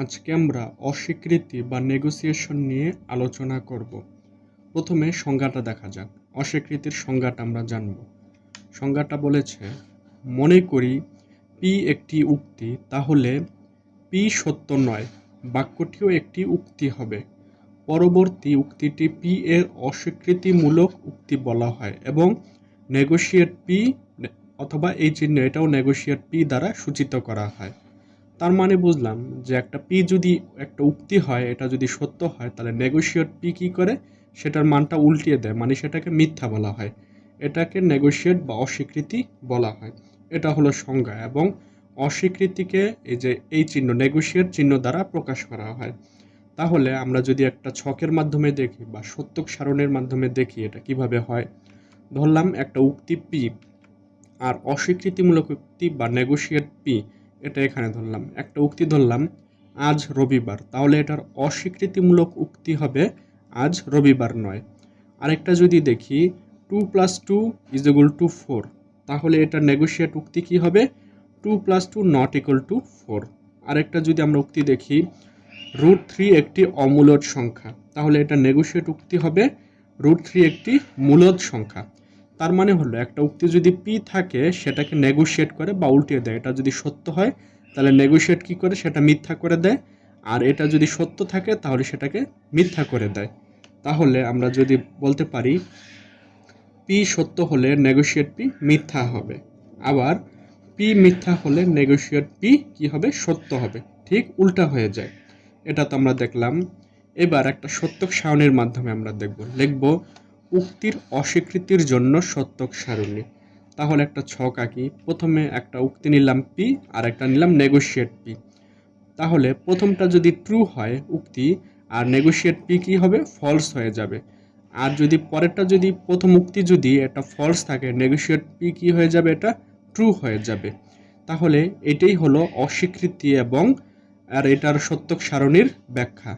আজকে আমরা অস্বীকৃতি বা নেগোসিয়েশন নিয়ে আলোচনা করব। প্রথমে সংজ্ঞাটা দেখা যাক। অস্বীকৃতির সংজ্ঞাটা আমরা জানব। সংজ্ঞাটা বলেছে, মনে করি পি একটি উক্তি, তাহলে পি সত্য নয়। বাক্যটিও একটি উক্তি হবে। পরবর্তী উক্তিটি পি এর অস্বীকৃতিমূলক উক্তি বলা হয় এবং নেগোশিয়েট পি অথবা এই চিহ্ন এটাও নেগোশিয়েট পি দ্বারা সূচিত করা হয়। তার মানে বুঝলাম যে একটা পি যদি একটা উক্তি হয়, এটা যদি সত্য হয়, তাহলে নেগোশিয়েট পি কী করে? সেটার মানটা উল্টিয়ে দেয় মানে সেটাকে মিথ্যা বলা হয়। এটাকে নেগোশিয়েট বা অস্বীকৃতি বলা হয়। এটা হলো সংজ্ঞা এবং অস্বীকৃতিকে এই যে এই চিহ্ন নেগোশিয়েট চিহ্ন দ্বারা প্রকাশ করা হয়। তাহলে আমরা যদি একটা ছকের মাধ্যমে দেখি বা সত্যক সারণের মাধ্যমে দেখি এটা কীভাবে হয়, ধরলাম একটা উক্তি পি আর অস্বীকৃতিমূলক উক্তি বা নেগোশিয়েট পি এটা এখানে ধরলাম, একটা উক্তি ধরলাম, আজ রবিবার। তাহলে এটার অস্বীকৃতিমূলক উক্তি হবে আজ রবিবার নয়। আরেকটা যদি দেখি, two plus two is equal to four. তাহলে এটা নেগোশিয়েট উক্তি কি হবে? Two plus two not equal to four. আরেকটা যদি আমরা উক্তি দেখি, রুট থ্রি একটি অমূলদ সংখ্যা। তাহলে এটা নেগোশিয়েট উক্তি হবে, রুট থ্রি একটি মূলদ সংখ্যা। তার মানে হলো, একটা উক্তি যদি পি থাকে, সেটাকে নেগোশিয়েট করে বা উল্টিয়ে দেয়। এটা যদি সত্য হয়, তাহলে নেগোশিয়েট কি করে? সেটা মিথ্যা করে দেয়। আর এটা যদি সত্য থাকে, তাহলে সেটাকে মিথ্যা করে দেয়। তাহলে আমরা যদি বলতে পারি পি সত্য হলে নেগোশিয়েট পি মিথ্যা হবে। আবার পি মিথ্যা হলে নেগোশিয়েট পি কি হবে? সত্য হবে। ঠিক উল্টা হয়ে যায়। এটা তো আমরা দেখলাম। এবার একটা সত্যক সারণীর মাধ্যমে আমরা দেখব। লিখব উক্তির অস্বীকৃতির জন্য সত্যক সারণী। তাহলে একটা ছক আঁকি। প্রথমে একটা উক্তি নিলাম পি আর একটা নিলাম নেগোশিয়েট পি তাহলে প্রথমটা যদি ট্রু হয় উক্তি, আর নেগোশিয়েট পি কি হবে? ফলস হয়ে যাবে। আর যদি পরেরটা যদি, প্রথম উক্তি যদি এটা ফলস থাকে নেগোশিয়েট পি কি হয়ে যাবে এটা? ট্রু হয়ে যাবে। তাহলে এটাই হলো অস্বীকৃতি এবং, আর এটার সত্যক সারণীর ব্যাখ্যা।